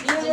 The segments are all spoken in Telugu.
因为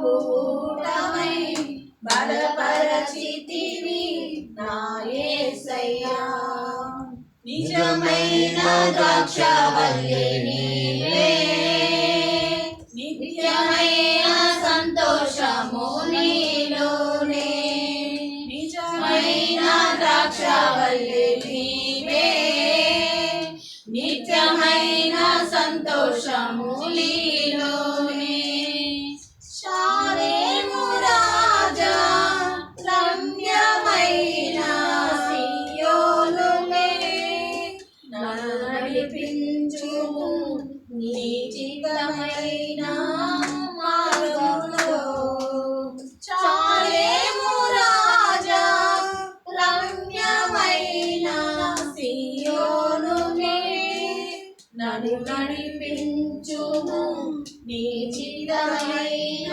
జీవభూతమై బలపరచితివి నాయసయ్యా నిజమైన ద్రాక్షవల్లిని సంతోషములీ నడిపించుము. నీ చిదమైన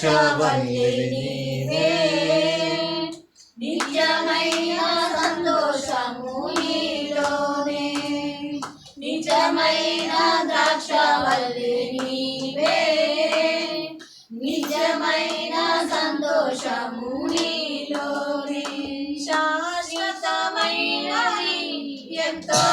ద్రాక్షవల్లి నీవే నిజమైన సంతోషము నీలోనే. నిజమైన ద్రాక్షవల్లి నీవే. నిజమైన సంతోషము నీలోనే. శాశ్వతమైనది ఎంతో